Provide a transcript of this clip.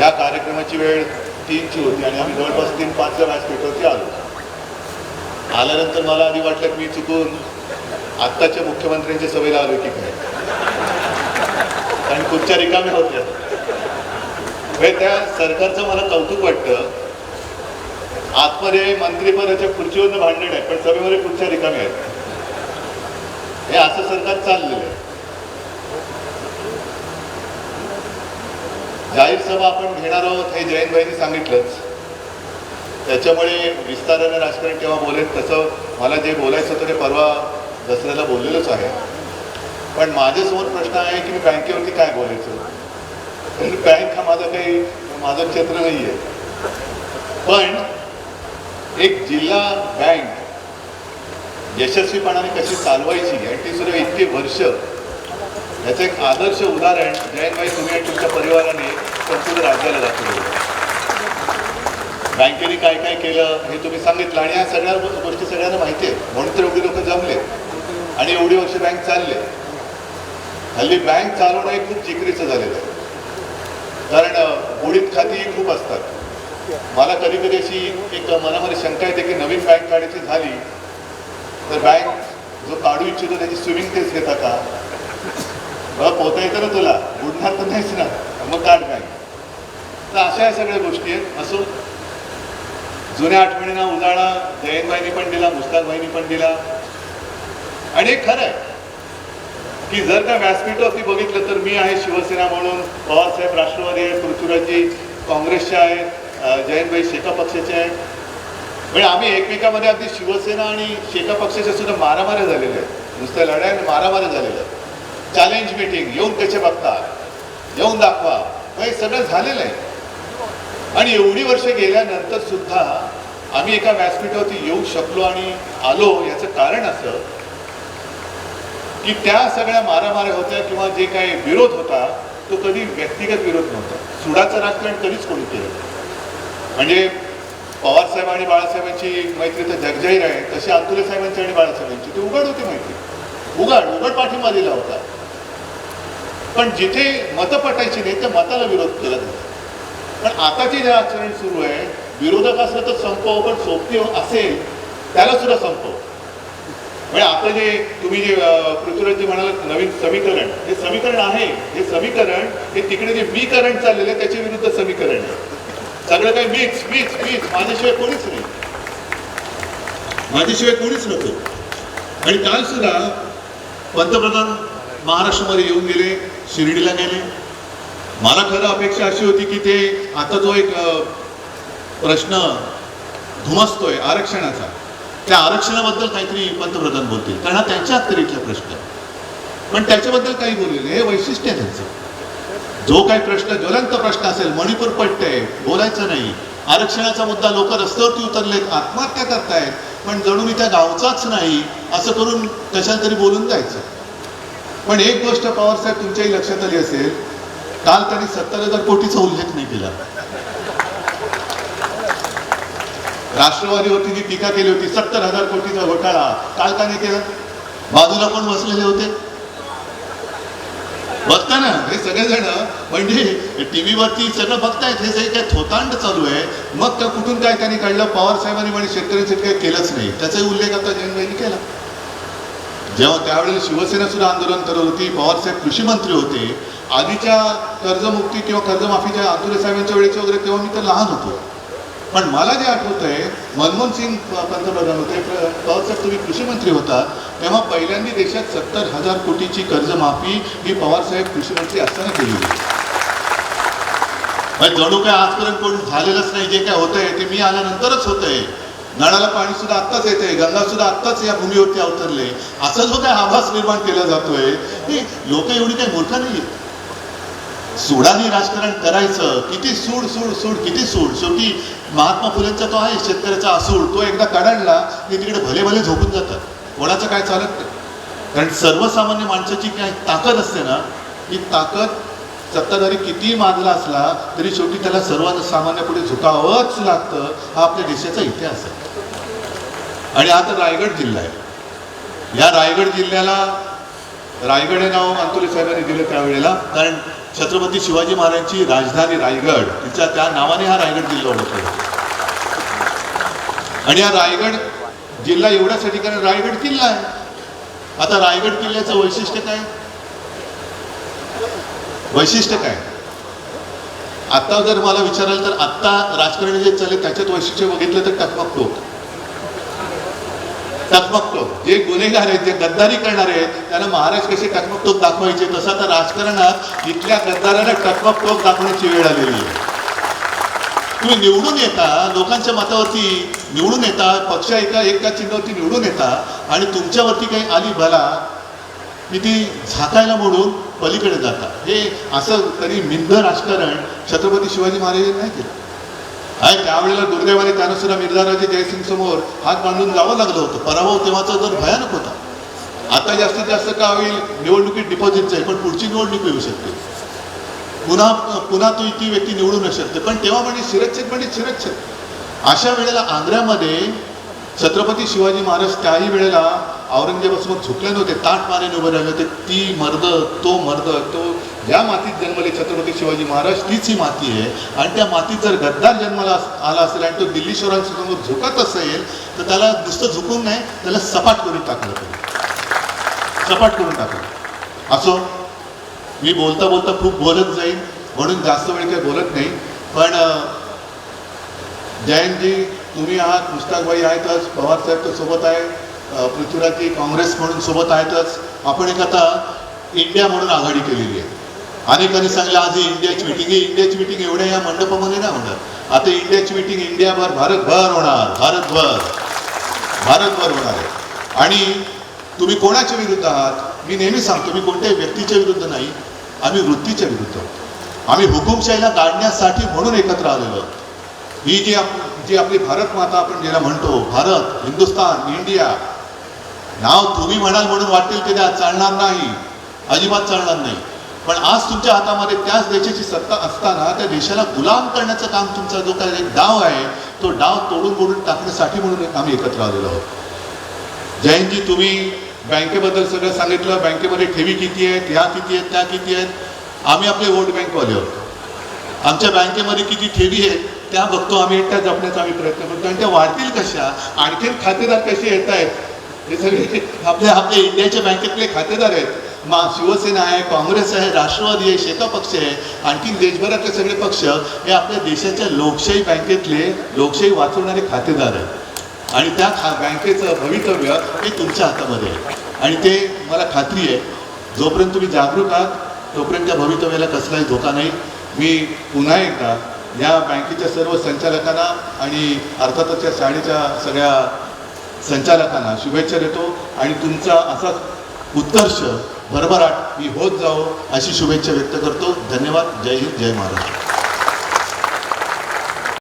या कार्यक्रमाची वेळ तीनची होती आणि आम्ही जवळपास तीन पाच पाचच्या व्यासपीठावरती आलो. आल्यानंतर मला आधी वाटलं की मी चुकून आत्ताच्या मुख्यमंत्र्यांच्या सभेला आलो की काय? कारण खुर्च्या रिकाम्या होत्या. म्हणजे त्या सरकारचं मला कौतुक वाटतं. आतमध्ये मंत्रिपदाच्या खुर्चीवरनं भांडण आहे पण सभेमध्ये खुर्च्या रिकाम्या आहेत. हे असं सरकार चाललेलं आहे. जाहीर सभा आपण घेणार आहोत हे जयंतभाईंनी सांगितलंच. त्याच्यामुळे विस्ताराने राजकारण केव्हा बोलेल तसं मला जे बोलायचं होतं ते परवा दसऱ्याला बोललेलंच आहे. पण माझ्यासमोर प्रश्न आहे की मी बँकेवरती काय बोलायचं? कारण बँक हा माझा काही माझं क्षेत्र नाही आहे पण एक जिल्हा बँक यशस्वीपणाने कशी चालवायची आणि ती सुद्धा इतकी वर्ष याचं एक आदर्श उदाहरण जयंतभाई तुम्ही आणि तुमच्या परिवाराने संपूर्ण राज्याला दाखवलं बँकेने काय काय केलं हे तुम्ही सांगितलं आणि या सगळ्या गोष्टी सगळ्यांना माहिती आहे. म्हणून तर एवढी लोक जमले. आणि एवढी वर्ष बँक चालले. हल्ली बँक चालवणं हे खूप जिकरीचं झालेलं आहे. कारण बुडीत खाती खूप असतात. मला कधी कधी अशी एक मनामध्ये शंका येते की नवीन बँक काढायची झाली तर बँक जो काढू इच्छितो त्याची स्विमिंग टेस्ट घेता का? बघा पोहता येतं ना तुला. बुडणार तर नाहीच ना. मग काढ बँक. तर अशा या सगळ्या गोष्टी आहेत. असो जुन्या आठवणींना उजाळा जयंतबाईंनी पण दिला मुस्ताकबाईंनी पण दिला. आणि हे खरं आहे की जर का व्यासपीठावरती बघितलं तर मी आहे शिवसेना म्हणून. पवारसाहेब राष्ट्रवादी आहे पृथ्वीराजी काँग्रेसचे आहेत जयंतभाई शेका पक्षाचे आहेत. म्हणजे आम्ही एकमेकामध्ये अगदी शिवसेना आणि शेका पक्षाच्या सुद्धा मारामाऱ्या झालेल्या आहेत. नुसत्या लढाई आणि मारामाऱ्या झालेल्या आहेत. चॅलेंज मीटिंग येऊन कसे बघता येऊन दाखवा. हे सगळं झालेलं आहे. आणि एवढी वर्ष गेल्यानंतर सुद्धा आम्ही एका व्यासपीठावरती येऊ शकलो आणि आलो याचं कारण असं की त्या सगळ्या मारामाऱ्या होत्या किंवा जे काही विरोध होता तो कधी व्यक्तिगत विरोध नव्हता. सुडाचं राजकारण कधीच कोणी केलं म्हणजे पवारसाहेब आणि बाळासाहेबांची मैत्री तर जगजाहीर आहे तशी अतुले साहेबांची आणि बाळासाहेबांची. ती उघड होती मैत्री. उघड उघड पाठिंबा दिला होता. पण जिथे मतं पटायची नाही त्या मताला विरोध केला जातो पण आताचे जे आचरण सुरू आहे विरोधक असलं तर संपव पण सोपती असेल त्याला सुद्धा संपव. म्हणजे आता जे तुम्ही जे पृथ्वीराजी म्हणालात नवीन समीकरण हे समीकरण आहे. हे समीकरण हे तिकडे जे मी करंट चाललेलं आहे त्याच्या विरुद्ध समीकरण आहे. सगळं काही मिक्स मिक्स मीच माझ्याशिवाय कोणीच नाही. माझ्याशिवाय कोणीच नको. आणि काल सुद्धा पंतप्रधान महाराष्ट्रामध्ये येऊन गेले शिर्डीला गेले. मला खरं अपेक्षा अशी होती की ते आता जो एक प्रश्न धुमसतोय आरक्षणाचा त्या आरक्षणाबद्दल काहीतरी पंतप्रधान बोलतील. कारण हा त्यांच्या अखत्यारीतला प्रश्न पण त्याच्याबद्दल काही बोललेलं हे वैशिष्ट्य आहे त्यांचं. जो काही प्रश्न ज्वलंत प्रश्न असेल मणिपूर पट्टे बोलायचं नाही. आरक्षणाचा मुद्दा लोक रस्त्यावरती उतरलेत आत्महत्या करतायत पण जणू मी त्या गावचाच नाही असं करून कशाला तरी बोलून जायचं. पण एक गोष्ट पवारसाहेब तुमच्याही लक्षात आली असेल काल त्यांनी सत्तर हजार कोटीचा उल्लेख नाही केला. राष्ट्रवादीवरती जी टीका केली होती सत्तर हजार कोटीचा घोटाळा. काल का नाही केला? बाजूला पण बसलेले होते? बघता ना हे सगळेजण म्हणजे टीव्ही वरती सगळं बघतायत हे सगळे काय थोतांड चालू आहे. मग का कुठून काय त्यांनी काढलं? पवार साहेबांनी म्हणजे शेतकऱ्यांसाठी काही केलंच नाही. त्याचाही उल्लेख आता जयंतभाईंनी केला. जेव्हा त्यावेळेस शिवसेना सुद्धा आंदोलन करत होती पवारसाहेब कृषी मंत्री होते आधीच्या कर्जमुक्ती किंवा कर्जमाफीच्या आंदोलन साहेबांच्या वेळेचे वगैरे तेव्हा मी तर लहान होतो. पण मला जे आठवत आहे मनमोहन सिंग पंतप्रधान होते पवारसाहेब तुम्ही कृषी मंत्री होता तेव्हा पहिल्यांदा देशात सत्तर हजार कोटीची कर्जमाफी ही पवारसाहेब कृषी मंत्री असताना केली होती. म्हणजे जणू काय आजपर्यंत कोण झालेलंच नाही जे काय होतंय ते मी आल्यानंतरच होतंय. नळाला पाणी सुद्धा आत्ताच येते गंगा सुद्धा आत्ताच या भूमीवरती अवतरले. असा जो काय आभास निर्माण केला जातोय. लोक एवढी काही मोठा नाही सुडाने राजकारण करायचं किती सूड सूड सूड किती सूड. शेवटी महात्मा फुलेंचा तो आहे शेतकऱ्याचा असूड. तो एकदा कडाडला की तिकडे भले भले झोपून जातात. कोणाचं काय चालत नाही. कारण सर्वसामान्य माणसाची काय ताकद असते ना ही ताकद सत्ताधारी कितीही माजला असला तरी शेवटी त्याला सर्वात सामान्य पुढे झुकावंच लागतं हा आपल्या देशाचा इतिहास आहे. आणि आता रायगड जिल्हा आहे. या रायगड जिल्ह्याला रायगड हे नाव अंतुले साहेबांनी दिलं त्यावेळेला कारण छत्रपती शिवाजी महाराजांची राजधानी रायगड तिच्या त्या नावाने हा रायगड जिल्हा ओळखला आणि हा रायगड जिल्हा एवढ्यासाठी कारण रायगड किल्ला आहे. आता रायगड किल्ल्याचं वैशिष्ट्य काय? वैशिष्ट्य काय? आत्ता जर मला विचाराल तर आत्ता राजकारण जे चालले त्याच्यात वैशिष्ट्य बघितलं तर टकमकतो टकमकतो जे गुन्हेगार आहेत जे गद्दारी करणारे आहेत त्यांना महाराज कसे टकमक दाखवायचे? तसं आता राजकारणात इथल्या गद्दारांना टकमक दाखवण्याची वेळ आलेली आहे. तुम्ही निवडून येता लोकांच्या मतावरती निवडून येता पक्ष एका एका चिन्हावरती निवडून येता आणि तुमच्यावरती काही आली भला की ती झाकायला म्हणून पलीकडे जाता. हे असं तरी मिंद राजकारण छत्रपती शिवाजी महाराजांनी नाही केलं. आहे त्यावेळेला दुर्दैवाने त्यांना सुद्धा मिर्झाराजे जयसिंग समोर हात बांधून जावं लागलं होतं. पराभव तेव्हाचा जर भयानक होता. आता जास्तीत जास्त का होईल? निवडणुकीत डिपॉझिट आहे पण पुढची निवडणूक येऊ शकते. पुन्हा पुन्हा तो ती व्यक्ती निवडू न शकते. पण तेव्हा म्हणजे शिरच्छेद म्हणजे शिरच्छेद. अशा वेळेला आंध्रामध्ये छत्रपती शिवाजी महाराज त्याही वेळेला औरंगजेबासमोर झुकले नव्हते ताट मारेने उभे राहिले होते. ती मर्द तो मर्द तो ज्या मातीत जन्मले छत्रपती शिवाजी महाराज तीच ही माती आहे. आणि त्या मातीत जर गद्दार जन्माला आला असेल आणि तो दिल्लीश्वरांसमोर झुकत असेल तर त्याला नुसतं झुकून नाही त्याला सपाट करून टाकलं पाहिजे सपाट करून टाकलं. असो मी बोलता बोलता खूप बोलत जाईन म्हणून जास्त वेळ काही बोलत नाही. पण जयंतजी तुम्ही आहात मुस्ताकबाई आहेतच पवारसाहेब तर सोबत आहे पृथ्वीराजी काँग्रेस म्हणून सोबत आहेतच. आपण एक आता इंडिया म्हणून आघाडी केलेली आहे. अनेकांनी सांगलं आज इंडियाची मिटिंग ही इंडियाची मिटिंग एवढ्या या मंडपामध्ये नाही होणार. आता इंडियाची मिटिंग इंडियाभर भारतभर होणार. भारतभर. भारतभर होणार आहे. आणि तुम्ही कोणाच्या विरुद्ध आहात? मी नेहमी सांगतो मी कोणत्याही व्यक्तीच्या विरुद्ध नाही. आम्ही वृत्तीच्या विरुद्ध आहोत. आम्ही हुकुमशाहीला काढण्यासाठी म्हणून एकत्र आलेलो ही जी जी आपली भारत माता आपण ज्याला म्हणतो भारत हिंदुस्तान इंडिया नाव तुम्ही म्हणाल म्हणून वाटेल ते त्या चालणार नाही अजिबात चालणार नाही. पण आज तुमच्या हातामध्ये त्याच देशाची सत्ता असताना त्या देशाला गुलाम करण्याचं काम तुमचा जो काही एक डाव आहे तो डाव तोडून मोडून टाकण्यासाठी म्हणून आम्ही एकत्र आलेलो आहोत. जयंतजी तुम्ही बँकेबद्दल सगळं सांगितलं बँकेमध्ये ठेवी किती आहेत ह्या किती आहेत त्या किती आहेत. आम्ही आपले वोट बँकवाले आहोत. आमच्या बँकेमध्ये किती ठेवी आहेत त्या बघतो आम्ही त्या जपण्याचा आम्ही प्रयत्न करतो. आणि त्या वाढतील कशा? आणखीन खातेदार कसे येत आहेत? हे सगळे आपले आपले इंडियाच्या बँकेतले खातेदार आहेत. मा शिवसेना आहे काँग्रेस आहे राष्ट्रवादी आहे शेका पक्ष आहे. आणखी देशभरातले सगळे पक्ष हे आपल्या देशाच्या लोकशाही बँकेतले लोकशाही वाचवणारे खातेदार आहेत. आणि त्या खा बँकेचं भवितव्य हे तुमच्या हातामध्ये आहे. आणि ते मला खात्री आहे जोपर्यंत तुम्ही जागरूक आहात तोपर्यंत त्या भवितव्याला कसलाही धोका नाही. मी पुन्हा एकदा या बँकेच्या सर्व संचालकांना आणि अर्थातच या शाळेच्या सगळ्या संचालकांना शुभेच्छा देतो. आणि तुमचा असाच उत्कर्ष भरभराट मी होत जावो अशी शुभेच्छा व्यक्त करतो. धन्यवाद. जय हिंद जय महाराष्ट्र.